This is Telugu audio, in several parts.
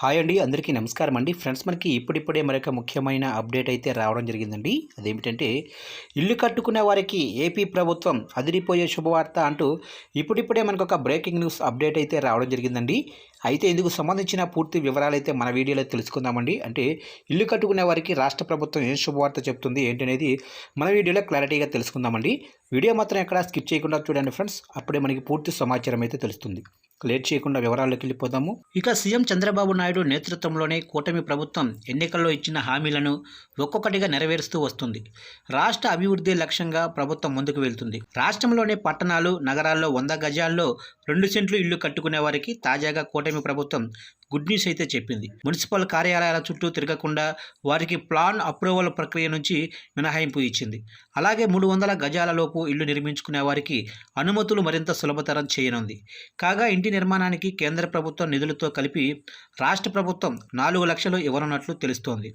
హాయ్ అండి అందరికీ నమస్కారం అండి. ఫ్రెండ్స్ మనకి ఇప్పుడిప్పుడే మరొక ముఖ్యమైన అప్డేట్ అయితే రావడం జరిగిందండి. అదేమిటంటే ఇల్లు కట్టుకునే వారికి ఏపీ ప్రభుత్వం అదిరిపోయే శుభవార్త అంటూ ఇప్పుడిప్పుడే మనకు ఒక బ్రేకింగ్ న్యూస్ అప్డేట్ అయితే రావడం జరిగిందండి. అయితే ఇందుకు సంబంధించిన పూర్తి వివరాలు అయితే మన వీడియోలో తెలుసుకుందామండి. అంటే ఇల్లు కట్టుకునే వారికి రాష్ట్ర ప్రభుత్వం ఏం శుభవార్త చెప్తుంది ఏంటనేది మన వీడియోలో క్లారిటీగా తెలుసుకుందామండి. వీడియో మాత్రం ఎక్కడ స్కిప్ చేయకుండా చూడండి ఫ్రెండ్స్. అప్పుడే మనకి పూర్తి సమాచారం అయితే తెలుస్తుంది. లేట్ చేయకుండా వివరాల్లోకి వెళ్ళిపోదాము. ఇక సీఎం చంద్రబాబు నాయుడు నేతృత్వంలోనే కూటమి ప్రభుత్వం ఎన్నికల్లో ఇచ్చిన హామీలను ఒక్కొక్కటిగా నెరవేరుస్తూ వస్తుంది. రాష్ట్ర అభివృద్ధి లక్ష్యంగా ప్రభుత్వం ముందుకు వెళ్తుంది. రాష్ట్రంలోని పట్టణాలు నగరాల్లో వంద గజాల్లో రెండు సెంట్లు ఇల్లు కట్టుకునే వారికి తాజాగా కూటమి ప్రభుత్వం గుడ్ న్యూస్ అయితే చెప్పింది. మున్సిపల్ కార్యాలయాల చుట్టూ తిరగకుండా వారికి ప్లాన్ అప్రూవల్ ప్రక్రియ నుంచి మినహాయింపు ఇచ్చింది. అలాగే మూడు వందల గజాలలోపు ఇళ్ళు ఇల్లు నిర్మించుకునే వారికి అనుమతులు మరింత సులభతరం చేయనుంది. కాగా ఇంటి నిర్మాణానికి కేంద్ర ప్రభుత్వం నిధులతో కలిపి రాష్ట్ర ప్రభుత్వం నాలుగు లక్షలు ఇవ్వనున్నట్లు తెలుస్తోంది.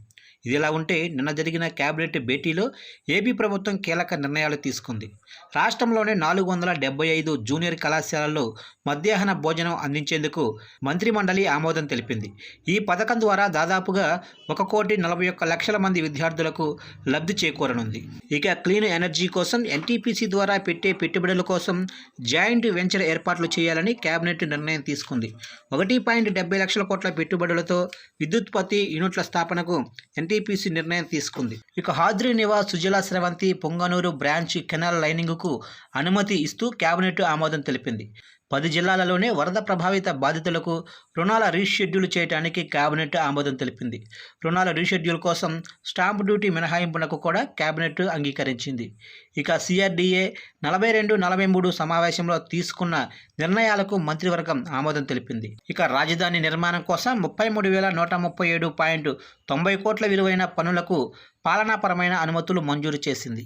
ఇదిలా ఉంటే నిన్న జరిగిన కేబినెట్ భేటీలో ఏపీ ప్రభుత్వం కీలక నిర్ణయాలు తీసుకుంది. రాష్ట్రంలోని నాలుగు వందల డెబ్బై ఐదు జూనియర్ కళాశాలల్లో మధ్యాహ్న భోజనం అందించేందుకు మంత్రిమండలి ఆమోదం తెలిపింది. ఈ పథకం ద్వారా దాదాపుగా ఒక కోటి నలభై ఒక్క లక్షల మంది విద్యార్థులకు లబ్ధి చేకూరనుంది. ఇక క్లీన్ ఎనర్జీ కోసం ఎన్టీపీసీ ద్వారా పెట్టే పెట్టుబడుల కోసం జాయింట్ వెంచర్ ఏర్పాట్లు చేయాలని కేబినెట్ నిర్ణయం తీసుకుంది. ఒకటి పాయింట్ డెబ్బై లక్షల కోట్ల పెట్టుబడులతో విద్యుత్పత్తి యూనిట్ల స్థాపనకు ఎన్టీ ఎన్టీపీసీ నిర్ణయం తీసుకుంది. ఇక హాద్రి నివాస్ సుజలా స్రవంతి పొంగనూరు బ్రాంచ్ కెనాల్ లైనింగ్కు అనుమతి ఇస్తూ కేబినెట్ ఆమోదం తెలిపింది. పది జిల్లాలలోనే వరద ప్రభావిత బాధితులకు రుణాల రీషెడ్యూల్ చేయడానికి కేబినెట్ ఆమోదం తెలిపింది. రుణాల రీషెడ్యూల్ కోసం స్టాంప్ డ్యూటీ మినహాయింపునకు కూడా కేబినెట్ అంగీకరించింది. ఇక సిఆర్డీఏ నలభై రెండు నలభై మూడు సమావేశంలో తీసుకున్న నిర్ణయాలకు మంత్రివర్గం ఆమోదం తెలిపింది. ఇక రాజధాని నిర్మాణం కోసం ముప్పై మూడు వేల నూట ముప్పై ఏడు పాయింట్ తొంభై కోట్ల విలువైన పనులకు పాలనాపరమైన అనుమతులు మంజూరు చేసింది.